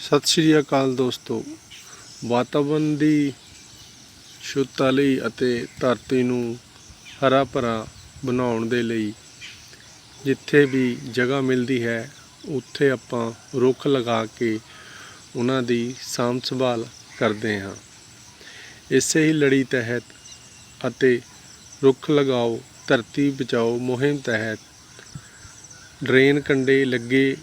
ਸਤਿ ਸ਼੍ਰੀ ਅਕਾਲ ਦੋਸਤੋ। ਵਾਤਾਵਰਣ ਦੀ ਸ਼ੁੱਧਤਾ ਲਈ ਅਤੇ ਧਰਤੀ ਨੂੰ ਹਰਾ ਭਰਾ ਬਣਾਉਣ ਦੇ ਲਈ ਜਿੱਥੇ ਵੀ ਜਗ੍ਹਾ ਮਿਲਦੀ ਹੈ, ਉੱਥੇ ਆਪਾਂ ਰੁੱਖ ਲਗਾ ਕੇ ਉਹਨਾਂ ਦੀ ਸਾਂਭ ਸੰਭਾਲ ਕਰਦੇ ਹਾਂ। ਇਸੇ ਹੀ ਲੜੀ ਤਹਿਤ ਅਤੇ ਰੁੱਖ ਲਗਾਓ, ਧਰਤੀ ਬਚਾਓ ਮੁਹਿੰਮ ਤਹਿਤ ਡਰੇਨ ਕੰਡੇ ਲੱਗੇ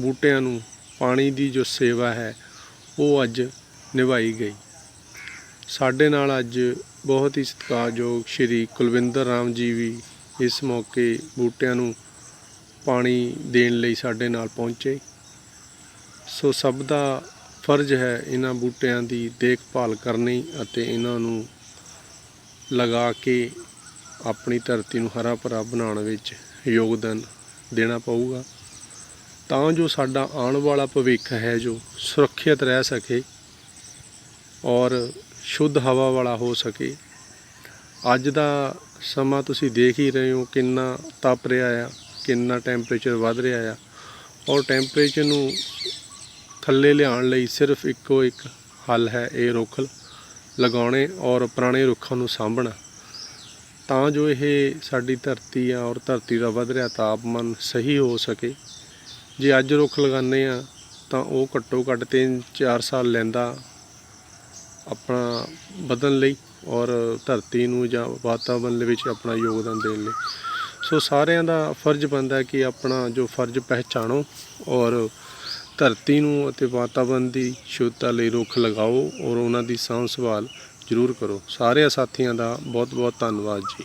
ਬੂਟਿਆਂ ਨੂੰ ਪਾਣੀ ਦੀ ਜੋ ਸੇਵਾ ਹੈ, ਉਹ ਅੱਜ ਨਿਭਾਈ ਗਈ। ਸਾਡੇ ਨਾਲ ਅੱਜ ਬਹੁਤ ਹੀ ਸਤਿਕਾਰਯੋਗ ਸ਼੍ਰੀ ਕੁਲਵਿੰਦਰ ਰਾਮ ਜੀ ਵੀ ਇਸ ਮੌਕੇ ਬੂਟਿਆਂ ਨੂੰ ਪਾਣੀ ਦੇਣ ਲਈ ਸਾਡੇ ਨਾਲ ਪਹੁੰਚੇ। ਸੋ ਸਭ ਦਾ ਫਰਜ਼ ਹੈ ਇਹਨਾਂ ਬੂਟਿਆਂ ਦੀ ਦੇਖਭਾਲ ਕਰਨੀ ਅਤੇ ਇਹਨਾਂ ਨੂੰ ਲਗਾ ਕੇ ਆਪਣੀ ਧਰਤੀ ਨੂੰ ਹਰਾ ਭਰਾ ਬਣਾਉਣ ਵਿੱਚ ਯੋਗਦਾਨ ਦੇਣਾ ਪਊਗਾ। ਤਾਂ ਜੋ ਸਾਡਾ ਆਉਣ ਵਾਲਾ ਭਵਿੱਖ ਹੈ ਜੋ ਸੁਰੱਖਿਅਤ ਰਹਿ ਸਕੇ ਔਰ ਸ਼ੁੱਧ ਹਵਾ ਵਾਲਾ ਹੋ ਸਕੇ। ਅੱਜ ਦਾ ਸਮਾਂ ਤੁਸੀਂ ਦੇਖ ਹੀ ਰਹੇ ਹੋ ਕਿੰਨਾ ਤਪ ਰਿਹਾ ਆ, ਕਿੰਨਾ ਟੈਂਪਰੇਚਰ ਵੱਧ ਰਿਹਾ ਆ ਔਰ ਟੈਂਪਰੇਚਰ ਨੂੰ ਥੱਲੇ ਲਿਆਉਣ ਲਈ ਸਿਰਫ ਇੱਕੋ ਇੱਕ ਹੱਲ ਹੈ, ਇਹ ਰੁੱਖ ਲਗਾਉਣੇ ਔਰ ਪੁਰਾਣੇ ਰੁੱਖਾਂ ਨੂੰ ਸਾਂਭਣਾ। ਤਾਂ ਜੋ ਇਹ ਸਾਡੀ ਧਰਤੀ ਆ ਔਰ ਧਰਤੀ ਦਾ ਵੱਧ ਰਿਹਾ ਤਾਪਮਾਨ ਸਹੀ ਹੋ ਸਕੇ ਜੇ ਅੱਜ ਰੁੱਖ ਲਗਾਉਂਦੇ ਆ ਤਾਂ ਉਹ ਘੱਟੋ ਘੱਟ 3-4 ਸਾਲ ਲੈਂਦਾ ਆਪਣਾ ਬਦਲਣ ਲਈ ਔਰ ਧਰਤੀ ਨੂੰ ਜਾਂ ਵਾਤਾਵਰਣ ਦੇ ਵਿੱਚ ਆਪਣਾ ਯੋਗਦਾਨ ਦੇਣ ਲਈ। ਸੋ ਸਾਰਿਆਂ ਦਾ ਫਰਜ਼ ਬਣਦਾ ਕਿ ਆਪਣਾ ਜੋ ਫਰਜ਼ ਪਹਿਚਾਣੋ ਔਰ ਧਰਤੀ ਨੂੰ ਅਤੇ ਵਾਤਾਵਰਣ ਦੀ ਸ਼ੁੱਧਤਾ ਲਈ ਰੁੱਖ ਲਗਾਓ ਔਰ ਉਹਨਾਂ ਦੀ ਸਾਂਭ ਸੰਭਾਲ ਜ਼ਰੂਰ ਕਰੋ। ਸਾਰੇ ਸਾਥੀਆਂ ਦਾ ਬਹੁਤ ਬਹੁਤ ਧੰਨਵਾਦ ਜੀ।